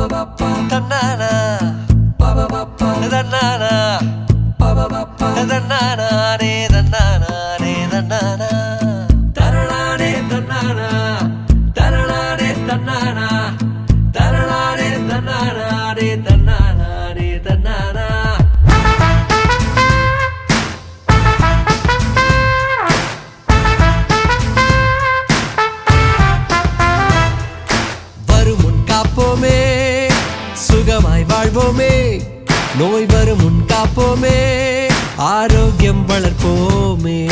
தன்னானா? தன்னானா? தன்னானா? நோய் வரும் முன் காப்போமே. ஆரோக்கியம் வளர்ப்போமே.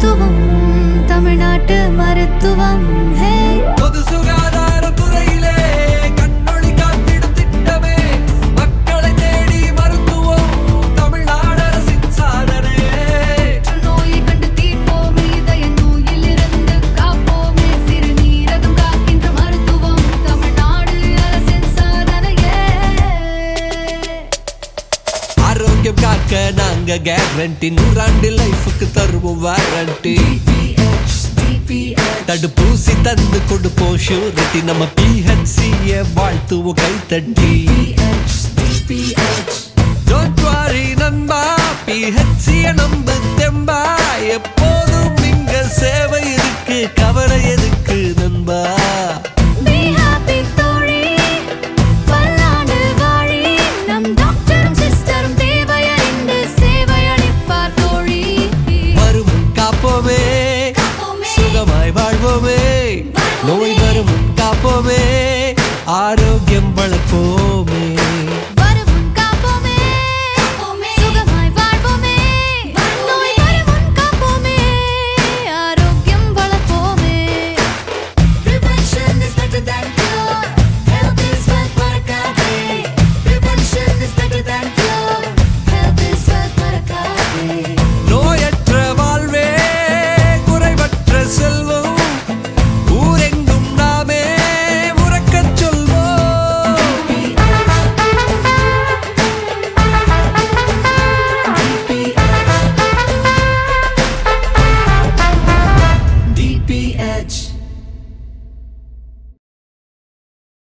готова ஆரோக்கியம் காக்க நாங்க கேரண்டி நூறாண்டு லைஃபுக்கு தருவோம் வாரண்டி தடுப்பூசி தந்து கொடுப்போம் ஷூரிட்டி நம்ம பிஹெச்சிய வாழ்த்துவோம் கை தட்டி Don't worry நம்பா பிஹெச்சிய நம்பு தெம் வாழ்வோமே. நோய் வரும் காப்போமே.